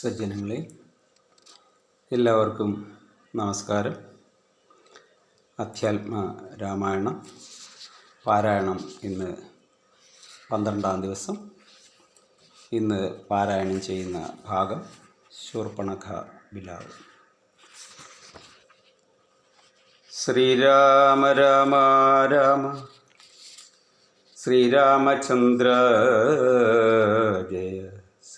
സജ്ജനങ്ങളെ എല്ലാവർക്കും നമസ്കാരം. അധ്യാത്മ രാമായണം പാരായണം ഇന്ന് പന്ത്രണ്ടാം ദിവസം. ഇന്ന് പാരായണം ചെയ്യുന്ന ഭാഗം ശൂർപ്പണഖ ബിലാവ് ശ്രീരാമ രാമ രാമ ശ്രീരാമചന്ദ്ര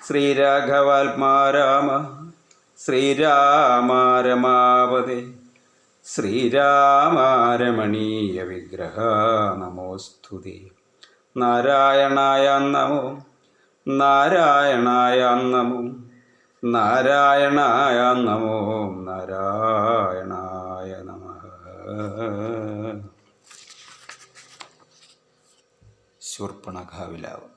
ശ്രീരാഘവാത്മാ രാമ ശ്രീരാമ രമാവതേ ശ്രീരാമ രമണീയ വിഗ്രഹ നമോസ്തുതി. നാരായണായ നമോ നാരായണായ നമോ നാരായണായ നമോ നാരായണായ നമ. ശൂർപ്പണഖാവിലാവ്.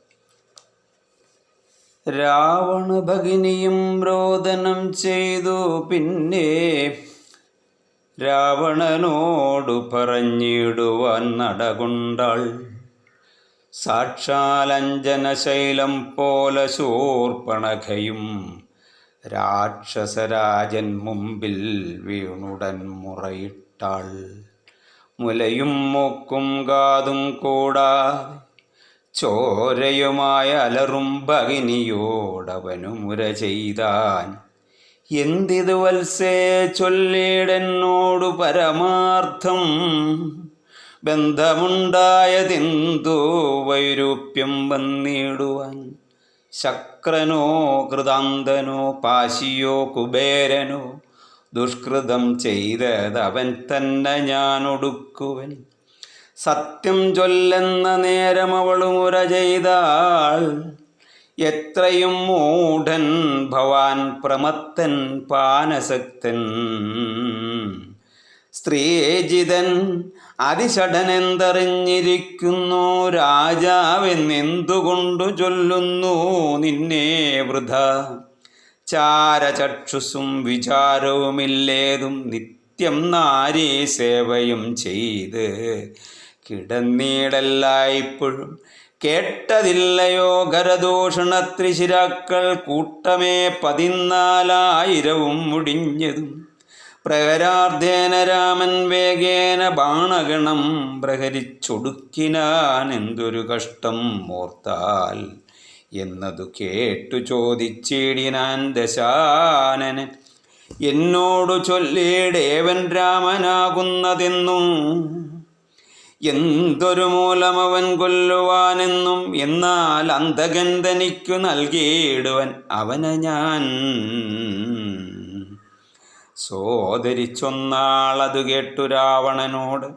രാവണ ഭഗിനിയും രോദനം ചെയ്തു. പിന്നെ രാവണനോടു പറഞ്ഞിടുവാൻ നടകൊണ്ടാൾ. സാക്ഷാലഞ്ജനശൈലം പോലെ ശൂർപ്പണഖയും രാക്ഷസരാജൻ മുമ്പിൽ വീണുടൻ മുറയിട്ടാൾ. മുലയും മൂക്കും കാതും കൂടാതെ ചോരയുമായ അലറും ഭഗിനിയോടവനു മുര ചെയ്താൻ. എന്തിതു വത്സേ ചൊല്ലിടെന്നോടു പരമാർത്ഥം. ബന്ധമുണ്ടായതെന്തോ വൈരൂപ്യം വന്നിടുവാൻ. ശക്രനോ കൃതാന്തനോ പാശിയോ കുബേരനോ ദുഷ്കൃതം ചെയ്തതവൻ തന്നെ ഞാൻ ഒടുക്കുവൻ സത്യം ചൊല്ലെന്ന നേരം ഉര ചെയ്താൾ എത്രയും മൂഢൻ ഭവാൻ പ്രമത്തൻ പാനസക്തൻ. സ്ത്രീജിതൻ അതിഷടനെന്തറിഞ്ഞിരിക്കുന്നു രാജാവെന്നെന്തുകൊണ്ടു ചൊല്ലുന്നു നിന്നെ വൃഥ. ചാരചക്ഷുസും വിചാരവുമില്ലേതും നിത്യം നാരീ സേവയും ചെയ്ത് കിടന്നീടല്ലായ്പ്പോഴും. കേട്ടതില്ലയോ ഖരദൂഷണത്രിശിരാക്കൾ കൂട്ടമേ പതിനാലായിരവും മുടിഞ്ഞതും. പ്രഹരാർദ്ധേന രാമൻ വേഗേന ബാണഗണം പ്രഹരിച്ചൊടുക്കിനാൻ എന്തൊരു കഷ്ടം ഓർത്താൽ എന്നതു കേട്ടു ചോദിച്ചിടിനാൻ ദശാനനൻ. എന്നോടു ചൊല്ലിടേവൻ രാമനാകുന്നതെന്നും എന്തൊരു മൂലമവൻ കൊല്ലുവാനെന്നും എന്നാൽ അന്തകൻ തനിക്കു നൽകിയിടുവൻ അവനെ ഞാൻ. സോദരിച്ചൊന്നാളതു കേട്ടു രാവണനോട്.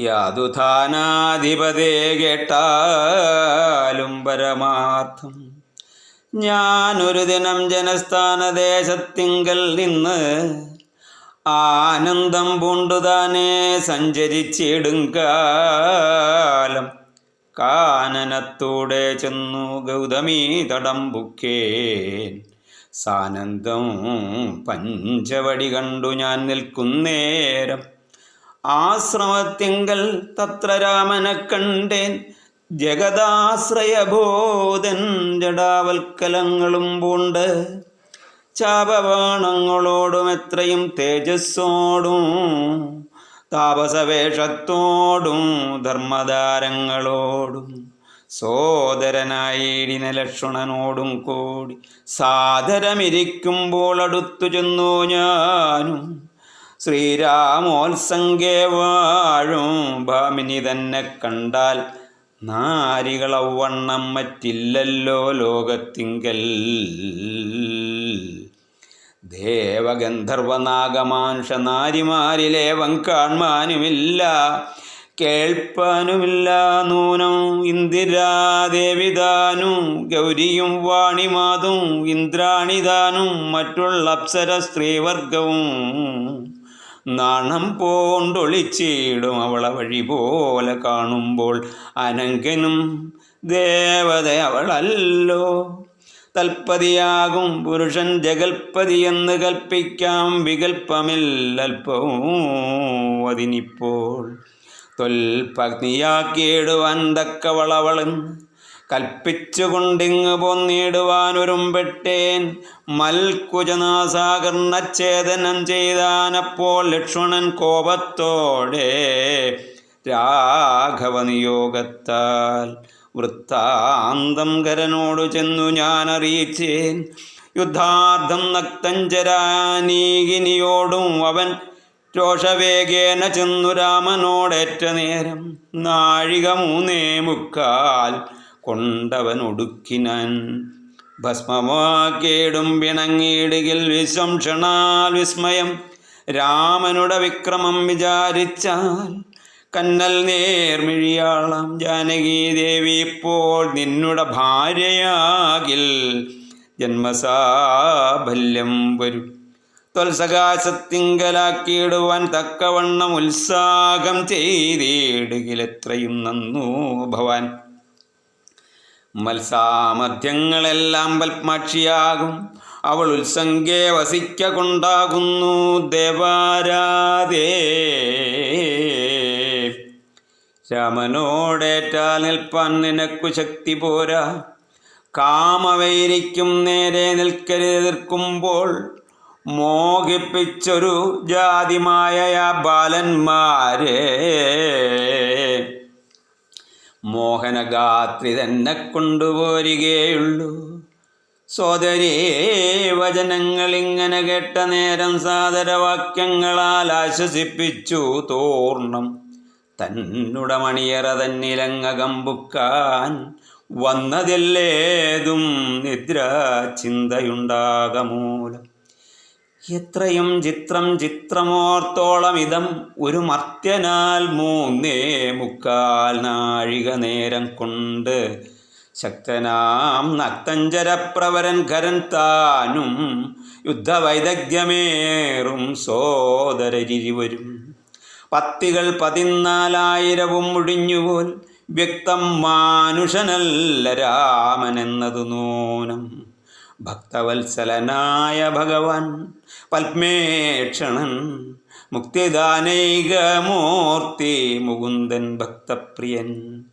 യാതുധാനാധിപതേ കേട്ടാലും പരമാർത്ഥം. ഞാനൊരു ദിനം ജനസ്ഥാനദേശത്തിങ്കൽ നിന്ന് ആനന്ദം പൂണ്ടുതാനെ സഞ്ചരിച്ചിടുങ്കാലം കാനനത്തൂടെ ചെന്നു ഗൗതമീ തടംബുക്കേൻ സാനന്ദം പഞ്ചവടി കണ്ടു ഞാൻ നിൽക്കുന്നേരം. ആശ്രമത്തിങ്കൽ തത്ര രാമനെ കണ്ടേൻ. ജഗദാശ്രയബോധൻ ജടാവൽക്കലങ്ങളും പൂണ്ട് ചാപബാണങ്ങളോടും എത്രയും തേജസ്സോടും താപസവേഷത്തോടും ധർമ്മധാരങ്ങളോടും സോദരനായിടിന ലക്ഷ്മണനോടും കൂടി സാദരമിരിക്കുമ്പോൾ അടുത്തു ചെന്നു ഞാനും. ശ്രീരാമോത്സംഗേ വാഴും ഭാമിനി തന്നെ കണ്ടാൽ നാരികളവണ്ണം മറ്റില്ലല്ലോ ലോകത്തിങ്കൽ. ദേവഗന്ധർവനാഗമാംശ നാരിമാരിലേവം കാൺമാനുമില്ല കേൾപ്പാനുമില്ല നൂനം ഇന്ദിരാദേവിതാനും ഗൗരിയും വാണിമാതും ഇന്ദ്രാണിതാനും മറ്റുള്ള അപ്സര സ്ത്രീവർഗവും നാണം പോണ്ടൊളിച്ചിടും അവളെ വഴി പോലെ കാണുമ്പോൾ അനങ്കനും ദേവത അവളല്ലോ തൽപതിയാകും പുരുഷൻ ജഗൽപതി എന്ന് കൽപ്പിക്കാം. വികൽപ്പമില്ലൽപ്പവും അതിനിപ്പോൾ തൊൽപഗ്നിയാക്കിയിടുവാൻ തക്കവളവളും കൽപ്പിച്ചുകൊണ്ടിങ്ങ് പോന്നിടുവാൻ ഒരുമ്പെട്ടേൻ. മൽക്കുജനാസാകർണച്ഛേദനം ചെയ്താനപ്പോൾ ലക്ഷ്മണൻ കോപത്തോടെ രാഘവ നിയോഗത്താൽ വൃത്താന്തം കരനോടു ചെന്നു ഞാൻ അറിയിച്ചേൻ യുദ്ധാർത്ഥം നക്തഞ്ചരാനീകിനിയോടും അവൻ രോഷവേഗേന ചെന്നു രാമനോടേറ്റ നേരം. നാഴിക മൂന്നേ മുക്കാൽ കൊണ്ടവൻ ഒടുക്കിനാൻ. ഭസ്മമാക്കേടും പിണങ്ങിയിടുകിൽ വിശംഷണാൽ വിസ്മയം. രാമനുടെ വിക്രമം വിചാരിച്ചാൽ കന്നൽ നേർമിഴിയാളം ജാനകി ദേവി ഇപ്പോൾ നിന്നുടെ ഭാര്യയാകിൽ ജന്മസാഫല്യം വരും. ത്വൽസകാശത്തിങ്കലാക്കിയിടുവാൻ തക്കവണ്ണം ഉത്സാഹം ചെയ്തിടുകിലെത്രയും നന്നു ഭവാൻ. മത്സാമധ്യങ്ങളെല്ലാം പത്മാക്ഷിയാകും. അവൾ ഉത്സംഗേ വസിക്ക കൊണ്ടാകുന്നു ദേവാരാധേ. രാമനോടേറ്റാൽ നിൽപ്പാൻ നിനക്കു ശക്തി പോരാ. കാമവൈരിക്കും നേരെ നിൽക്കരുതിർക്കുമ്പോൾ മോഹിപ്പിച്ചൊരു ജാതിമായ ബാലന്മാരെ. മോഹനഗാത്രി തന്നെ കൊണ്ടുപോരുകയുള്ളൂ. സോദരേ വചനങ്ങൾ ഇങ്ങനെ കേട്ട നേരം സാദരവാക്യങ്ങളാൽ ആശ്വസിപ്പിച്ചു തോർണം. തന്നുട മണിയറ തന്നിലങ്ങകം ബുക്കാൻ വന്നതില്ലേതും നിദ്ര ചിന്തയുണ്ടാകമൂലം എത്രയും ചിത്രം ചിത്രമോർത്തോളം ഇതം ഒരു മർത്യനാൽ മൂന്നേ മുക്കാൽ നാഴിക നേരം കൊണ്ട് ശക്തനാം നക്തഞ്ചരപ്രവരൻ കരൻ താനും യുദ്ധവൈദഗ്ധ്യമേറും സോദരരിവരും പത്തികൾ പതിനാലായിരവും ഒഴിഞ്ഞുപോൽ വ്യക്തം മാനുഷനല്ല രാമനെന്നതു നൂനം. ഭക്തവത്സലനായ ഭഗവാൻ പത്മേക്ഷണൻ മുക്തിദാനൈകമൂർത്തി മുകുന്ദൻ ഭക്തപ്രിയൻ.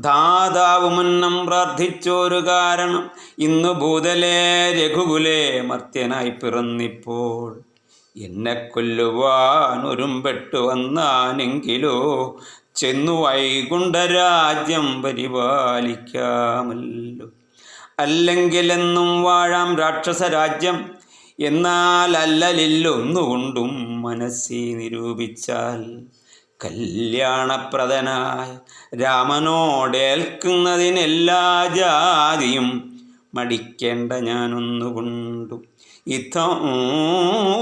ധാതാവ് മുന്നം പ്രാർത്ഥിച്ചൊരു കാരണം ഇന്നു ഭൂതലേ രഘുകുലേ മർത്യനായി പിറന്നിപ്പോൾ. എന്നെ കൊല്ലുവാൻ ഒരുമ്പെട്ടു വന്നാനെങ്കിലോ ചെന്നു വൈകുണ്ഠരാജ്യം പരിപാലിക്കാമല്ലോ. അല്ലെങ്കിലെന്നും വാഴാം രാക്ഷസരാജ്യം എന്നാൽ അല്ലലില്ലൊന്നുകൊണ്ടും മനസ്സി നിരൂപിച്ചാൽ കല്യാണപ്രദനായ രാമനോടേൽക്കുന്നതിനെല്ലാ ജാതിയും മടിക്കേണ്ട ഞാനൊന്നുകൊണ്ടു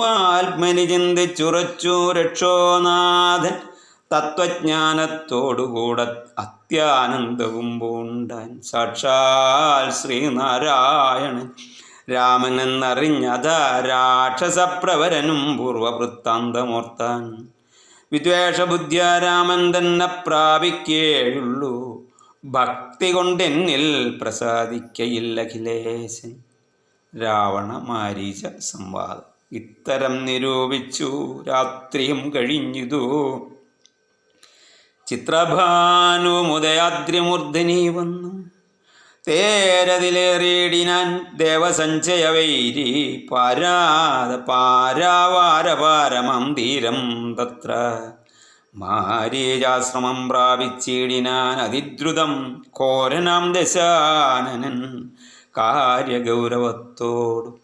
ആത്മനി ചിന്തിച്ചുറച്ചു രക്ഷോനാഥൻ തത്വജ്ഞാനത്തോടുകൂടെ അത്യാനന്ദവും പൂണ്ടാൻ. സാക്ഷാൽ ശ്രീനാരായണൻ രാമൻ എന്നറിഞ്ഞത രാക്ഷസപ്രവരനും പൂർവവൃത്താന്തമോർത്താൻ. വിദ്വേഷബുദ്ധിയ രാമൻ തന്നെ പ്രാപിക്കേയുള്ളൂ. ഭക്തി കൊണ്ടെന്നിൽ പ്രസാദിക്കയില്ല അഖിലേശൻ. രാവണ മാരീച സംവാദം ഇത്തരം നിരൂപിച്ചു രാത്രിയും കഴിഞ്ഞിതു. ചിത്രഭാനുമുദയാദ്രിമൂർധിനി വന്നു. തേരതിലേറിയിടിനാൻ ദേവസഞ്ചയവൈരി പാരാത പാരാവാരപാരമം ധീരം തത്ര. മാരീജാശ്രമം പ്രാപിച്ചിടിനാൻ അതിദ്രുതം ഘോരനാം ദശാനനൻ. കാര്യഗൗരവത്തോടു.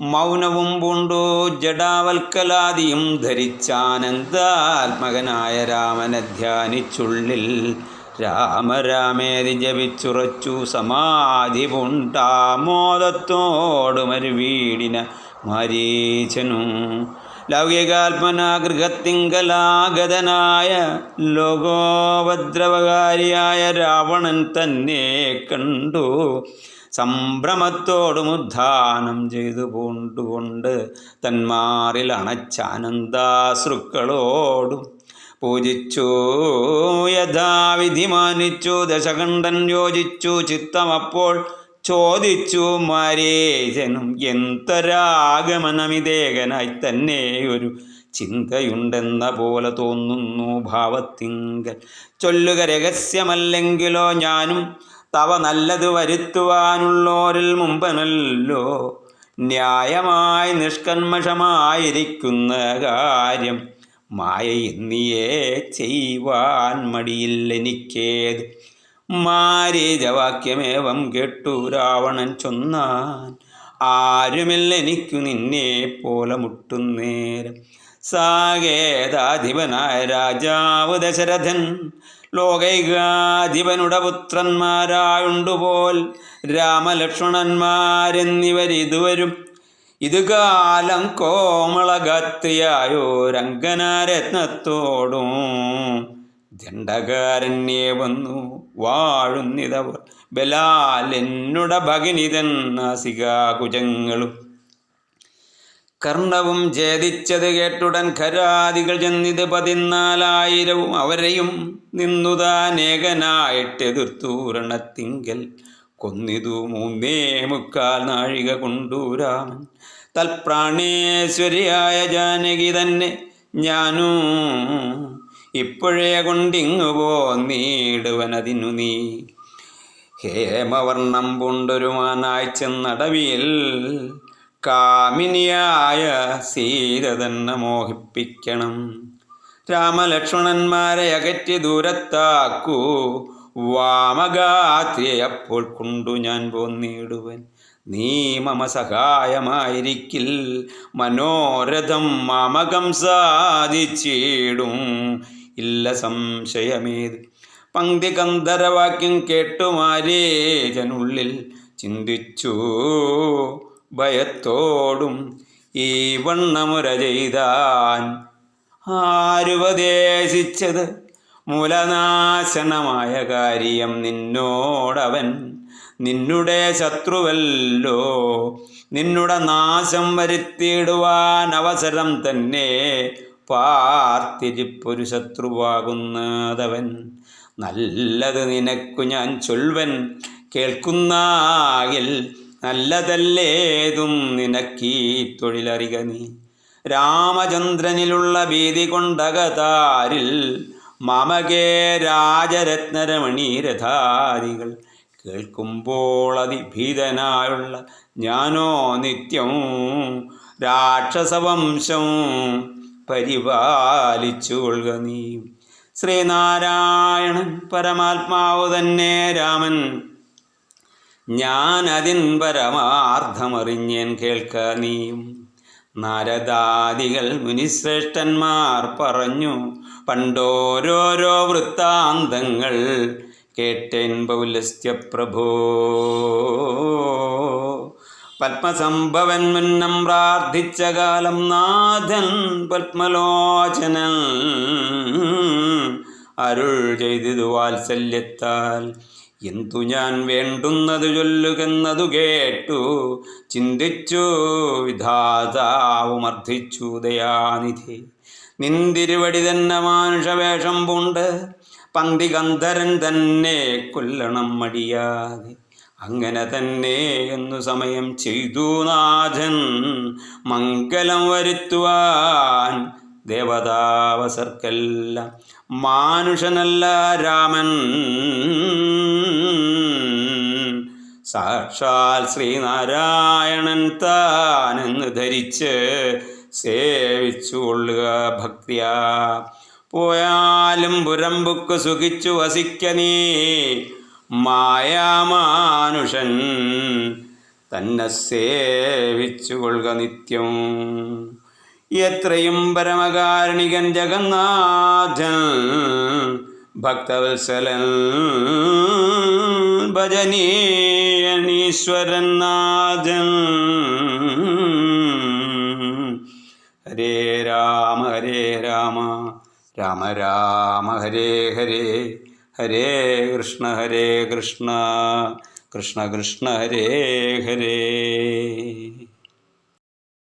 മൗനവും പൂണ്ടോ ജഡാവൽക്കലാദിയും ധരിച്ചാനന്ദാത്മകനായ രാമനെ ധ്യാനിച്ചുള്ളിൽ രാമരാമേതി ജപിച്ചുറച്ചു സമാധി പൂണ്ടാമോദത്തോടു മരുവീടിന മരീചനു. ലൗകികാത്മനാ ഗൃഹത്തിങ്കലാഗതനായ ലോകോപദ്രവകാരിയായ രാവണൻ തന്നെ കണ്ടു. സംഭ്രമത്തോടും ഉദ്ധാനം ചെയ്തു പൂണ്ടുകൊണ്ട് തന്മാറിൽ അണച്ചാനന്ദാശ്രുക്കളോടും പൂജിച്ചു. യഥാവിധി മാനിച്ചു. ദശകണ്ഠൻ യോജിച്ചു. ചിത്തമപ്പോൾ ചോദിച്ചു. മരേജനും എന്തൊരാഗമനമിതേകനായി തന്നെ ഒരു ചിന്തയുണ്ടെന്ന പോലെ തോന്നുന്നു ഭാവത്തിങ്കൽ. ചൊല്ലുക രഹസ്യമല്ലെങ്കിലോ ഞാനും തവ നല്ലത് വരുത്തുവാനുള്ളോരിൽ മുമ്പനല്ലോ. ന്യായമായി നിഷ്കന്മഷമായിരിക്കുന്ന കാര്യം മായ എന്നിയേ ചെയ്യുവാൻ മടിയില്ലെനിക്കേത്. മാരീജവാക്യമേവം കേട്ടു രാവണൻ ചൊന്നാൻ ആരുമില്ല എനിക്കു നിന്നെ പോലെ മുട്ടുന്നേരം. സാകേതാധിപനായ രാജാവ് ദശരഥൻ ലോകൈകാധിപനുടെ പുത്രന്മാരായുണ്ടുപോൽ രാമലക്ഷ്മണന്മാരെന്നിവരിതുവരും. ഇത് കാലം കോമളഗാത്രിയായോ രംഗനാരത്നത്തോടും ദണ്ഡകാരണ്യേ വന്നു വാഴുന്നിതവർ. ബലാലെന്നുട ഭഗിനിതൻ നാസികാകുജങ്ങളും കർണവും ഛേദിച്ചത് കേട്ടുടൻ ഖരാദികൾ ചെന്നിത് പതിനാലായിരവും അവരെയും നിന്നുതാനേകനായിട്ടെതിർത്തു രണത്തിങ്കൽ. കൊന്നിതു മൂന്നേ മുക്കാൽ നാഴിക കൊണ്ടു രാമൻ. തൽപ്രാണേശ്വരിയായ ജാനകി തന്നെ ഞാനൂ. ഇപ്പോഴേ കൊണ്ടിങ്ങു പോന്നീടുവനതിനു നീ. ഹേമവർണം പൊണ്ടൊരുമാനായ്ച്ചെന്നടവിയിൽ മാനായി ചെന്നടവിയിൽ കാമിനിയായ സീത മോഹിപ്പിക്കണം. രാമലക്ഷ്മണന്മാരെ അകറ്റി ദൂരത്താക്കൂ. വാമഗാത്രിയെ അപ്പോൾ കൊണ്ടു ഞാൻ പോന്നിടുവൻ. നീ മമ സഹായമായിരിക്കിൽ മനോരഥം മാമകം സാധിച്ചിടും. ഇല്ല സംശയമേത്. പങ്ക്തി കന്ധരവാക്യം കേട്ടുമാരേ ജനുള്ളിൽ ചിന്തിച്ചു. ഭയത്തോടും ഈ വണ്ണമുര ചെയ്താൻ. ആരുപദേശിച്ചത് മൂലനാശനമായ കാര്യം നിന്നോടവൻ. നിന്നുടെ ശത്രുവല്ലോ. നിന്നുടെ നാശം വരുത്തിയിടുവാൻ അവസരം തന്നെ പാർത്തിരിപ്പൊരു ശത്രുവാകുന്നതവൻ. നല്ലത് നിനക്കു ഞാൻ ചൊൽവൻ. കേൾക്കുന്നാകിൽ നല്ലതല്ലേതും നിനക്കീ തൊഴിലറിക നീ? രാമചന്ദ്രനിലുള്ള ഭീതി കൊണ്ടകതാരിൽ മമകേ രാജരത്നരമണീരഥാദികൾ കേൾക്കുമ്പോൾ അതിഭീതനായുള്ള ഞാനോ നിത്യം രാക്ഷസവംശം പരിപാലിച്ചു കൊള്ളുക നീ. ശ്രീനാരായണൻ പരമാത്മാവ് തന്നെ രാമൻ. ഞാൻ അതിൻ പരമാർത്ഥമറിഞ്ഞേൻ കേൾക്ക നീയും. നാരദാദികൾ മുനിശ്രേഷ്ഠന്മാർ പറഞ്ഞു പണ്ടോരോരോ വൃത്താന്തങ്ങൾ കേട്ടേൻ പൗലസ്ത്യ പ്രഭോ പത്മസംഭവൻ മുന്നം പ്രാർത്ഥിച്ച കാലം നാഥൻ പത്മലോചനൻ അരുൾ ചെയ്തതു വാത്സല്യത്താൽ. എന്തു ഞാൻ വേണ്ടുന്നത് ചൊല്ലുകെന്നതു കേട്ടു. ചിന്തിച്ചു വിധാതാവുമർദ്ദിച്ചു ദയാനിധി. നിന്തിരുവടി തന്നെ മാനുഷവേഷം പൂണ്ട്. പന്തി ഗന്ധരൻ തന്നെ കൊല്ലണം മടിയാതെ. അങ്ങനെ തന്നെ എന്നു സമയം ചെയ്തു നാഥൻ മംഗലം വരുത്തുവാൻ ദേവതാവസർക്കെല്ലാം മാനുഷനല്ല രാമൻ. സാക്ഷാൽ ശ്രീനാരായണൻ താനെന്ന് ധരിച്ച് സേവിച്ചു കൊള്ളുക ഭക്തിയാ. പോയാലും പുരമ്പുക്ക് സുഖിച്ചു വസിക്ക നീ. മായാമാനുഷൻ തന്നെ സേവിച്ചു കൊള്ളുക നിത്യം. എത്രയും പരമകാരുണികൻ ജഗന്നാഥൻ ഭക്തവത്സലൻ ഭജനീയനീശ്വരൻ നാഥൻ ഹരേ രാമ ഹരേ രാമ രാമ രാമ ഹരേ ഹരേ ഹരേ കൃഷ്ണ ഹരേ കൃഷ്ണ കൃഷ്ണ കൃഷ്ണ ഹരേ ഹരേ.